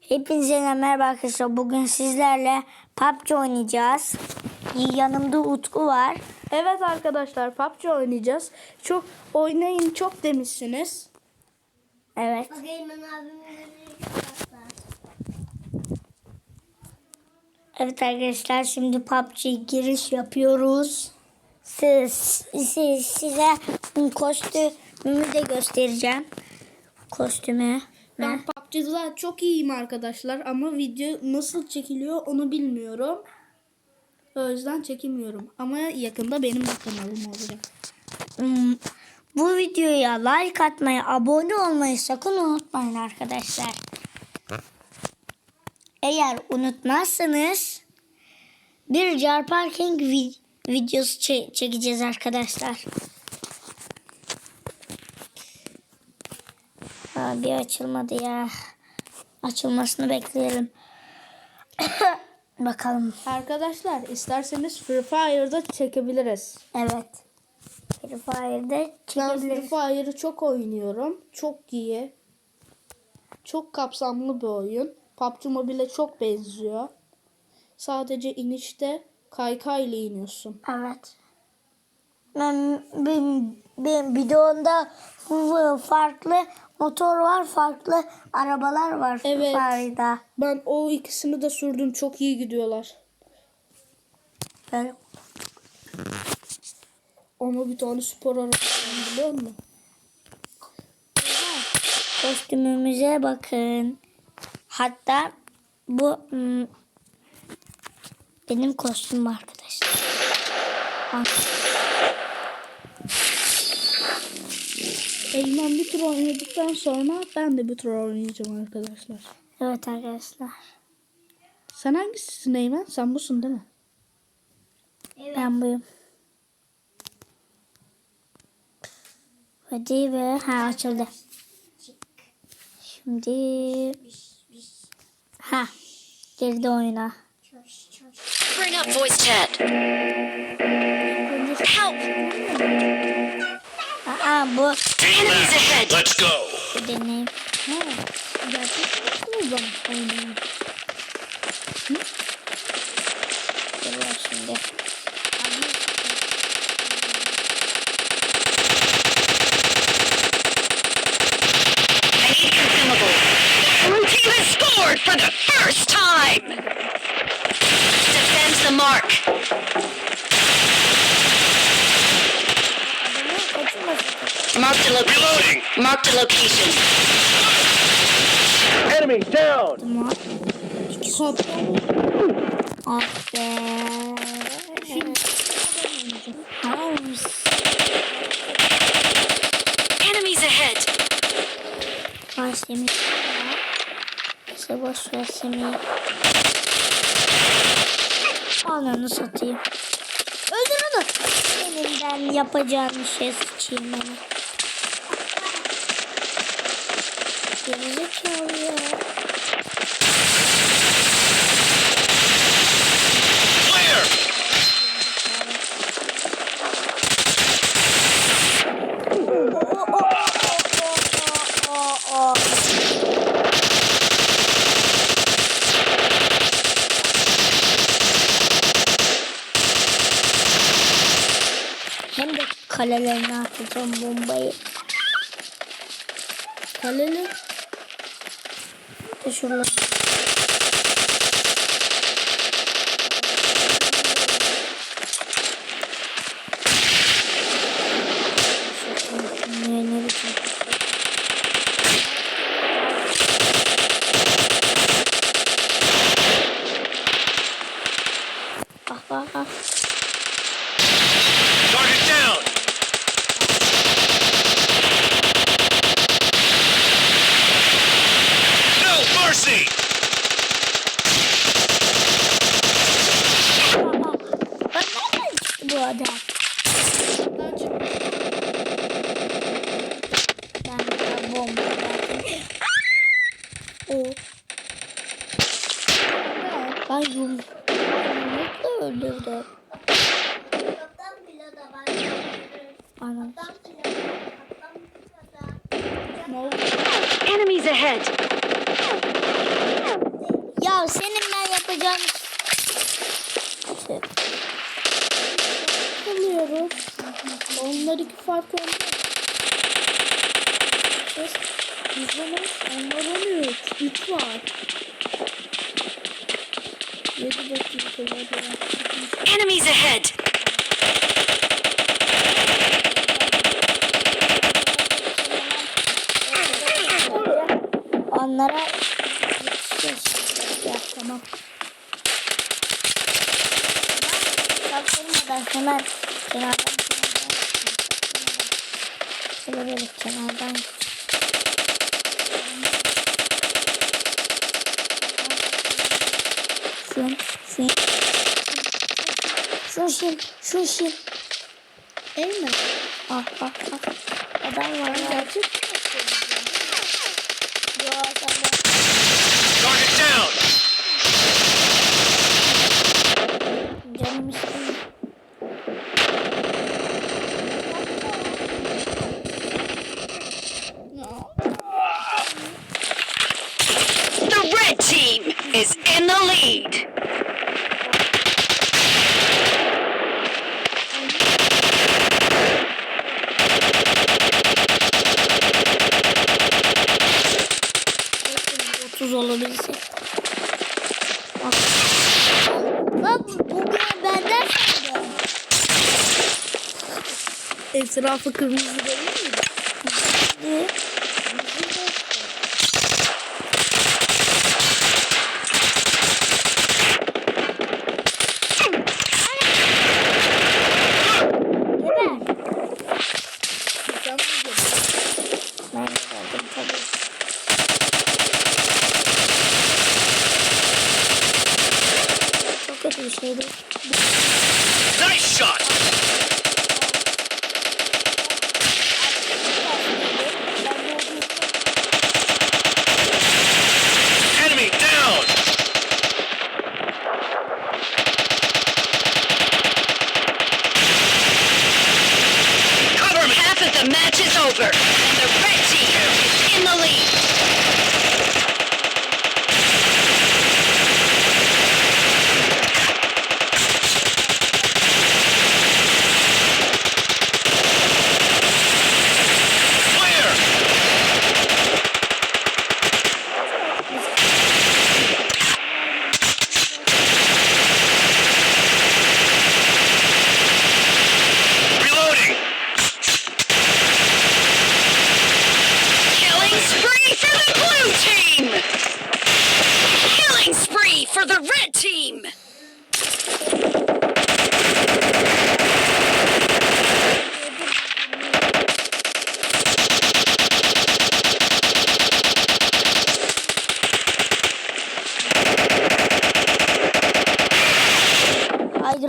Hepinize merhaba arkadaşlar. Bugün sizlerle PUBG oynayacağız. Yanımda Utku var. Evet arkadaşlar PUBG oynayacağız. Çok oynayın çok demişsiniz. Evet. Evet arkadaşlar şimdi PUBG giriş yapıyoruz. Siz, siz size kostümümü de göstereceğim. Kostümü. Ben PUBG'de çok iyiyim arkadaşlar ama video nasıl çekiliyor onu bilmiyorum. O yüzden çekemiyorum. Ama yakında benim de kanalım olacak. Hmm, Bu videoya like atmayı, abone olmayı sakın unutmayın arkadaşlar. Eğer unutmazsanız bir car parking vi- videosu çe- çekeceğiz arkadaşlar. Ha, bir açılmadı ya. Açılmasını bekleyelim. Bakalım. Arkadaşlar isterseniz Free Fire'da çekebiliriz. Evet. Free Fire'da Ben Free çekebiliriz. Fire'ı çok oynuyorum. Çok iyi. Çok kapsamlı bir oyun. PUBG Mobile'e çok benziyor. Sadece inişte kaykayla iniyorsun. Evet. Ben, benim, benim bidonda farklı motor var, farklı arabalar var Evet. Farida. Ben o ikisini de sürdüm. Çok iyi gidiyorlar. Böyle. Ama bir tane spor arabası biliyor musun? Kostümümüze bakın. Hatta bu hmm, benim kostümüm arkadaşlar. Bak, Eymen bir tur oynadıktan sonra ben de bir tur oynayacağım arkadaşlar. Evet arkadaşlar. Sen hangisisin Eymen? Sen busun değil mi? Ben buyum. Hadi ve ha açıldı. Şimdi ha girdi oyuna. Bring up voice chat. Help! Aa bu Enemies ahead! Let's go. bu deneyim. Ha, gerçekten mi ben oynayayım? Marked a location. Reloading. Marked a location. Enemy down. Kap ah be. Enemies ahead. Semih. İşte boş ver Semih. Ananı satayım. Öldür onu. Senin ben yapacağım şey sıçayım bana. Gerizekalı ya. De kalelerine atacağım bombayı. kaleli. De şuralara. Ne, ne biçim? Bak bak bak. Target down. No mercy. Bak nereden çıktı bu adam? Ben de bomba verdim. O. Ben yum. Yumrukla. Ne oldu? Enemies ahead. Ya senin ben yapacağım şey. Alıyoruz. Onlar iki fark olmaz. Biz bizden onlar 13. 3 var. 7 dakika var. Enemies ahead! Onlara. Ya tamam. Çaktırmadan hemen kenardan. Şöyle böyle kenardan. Şun, şun. Şun, şun, şun, şun. Eymen. Ah, ah, ah. Adam var ya. Gerçek de. Target down. Canım istiyor. The red team is in lead! Otuz olabilse. Bak. Bak bugün benden sandım. Etrafı kırmızı değil mi? Hı? Geber. Sen mi diyorsun? Ben geldim tabii. Çok kötü bir şeydi. Nice shot.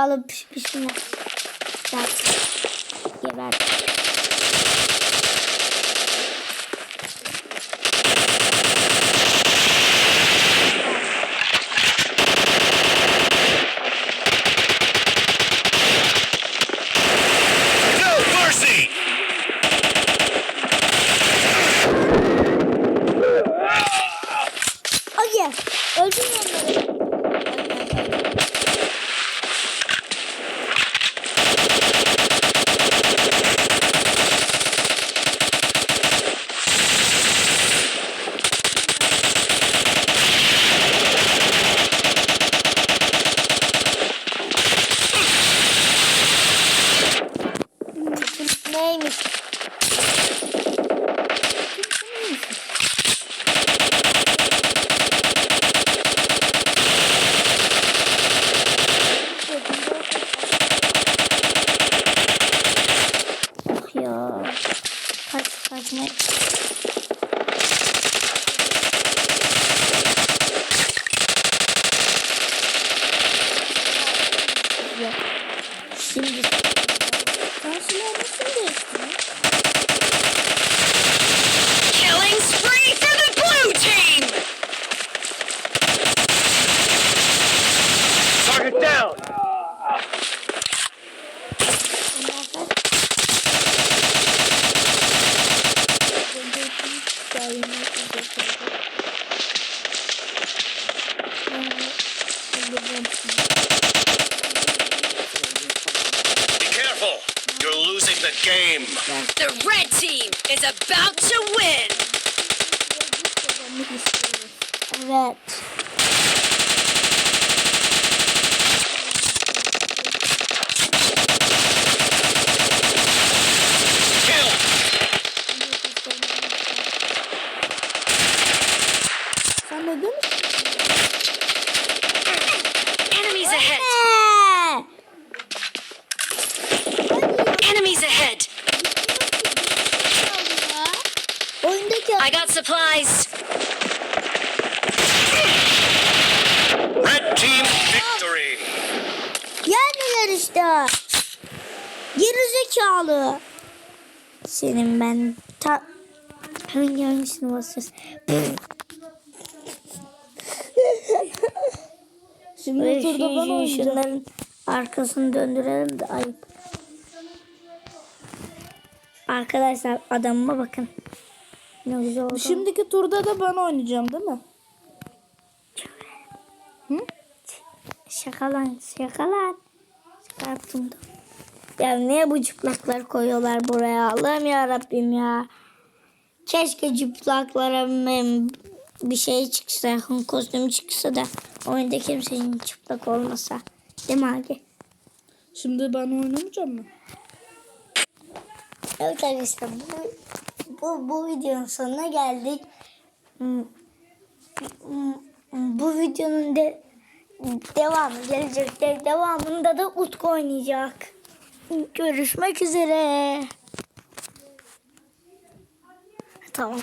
Haydi alıp piş ね。Team. The red team is about to win. Kazanmak istiyorum. Evet. Kill. Sen ne demiştin? Got supplies. Red team victory. Yendiler işte. Geri zekalı. Senin ben ta... Hangi hangisini basıyorsun? Şimdi Ve turda ben şu- oynayacağım. şunların arkasını döndürelim de ayıp. Arkadaşlar adamıma bakın. Ne güzel oldu. Şimdiki turda da ben oynayacağım değil mi? Şakalan, şakalan. Şaka yaptım da. Ya niye bu çıplaklar koyuyorlar buraya? Allah'ım ya Rabbim ya. Keşke çıplaklara bir şey çıksa, kostüm çıksa da oyunda kimsenin çıplak olmasa. Değil mi abi? Şimdi ben oynamayacağım mı? Evet arkadaşlar bu, bu, videonun sonuna geldik. Hmm, hmm, Bu videonun de devamı gelecek. De- Devamında da Utku oynayacak. Görüşmek üzere. Tamam.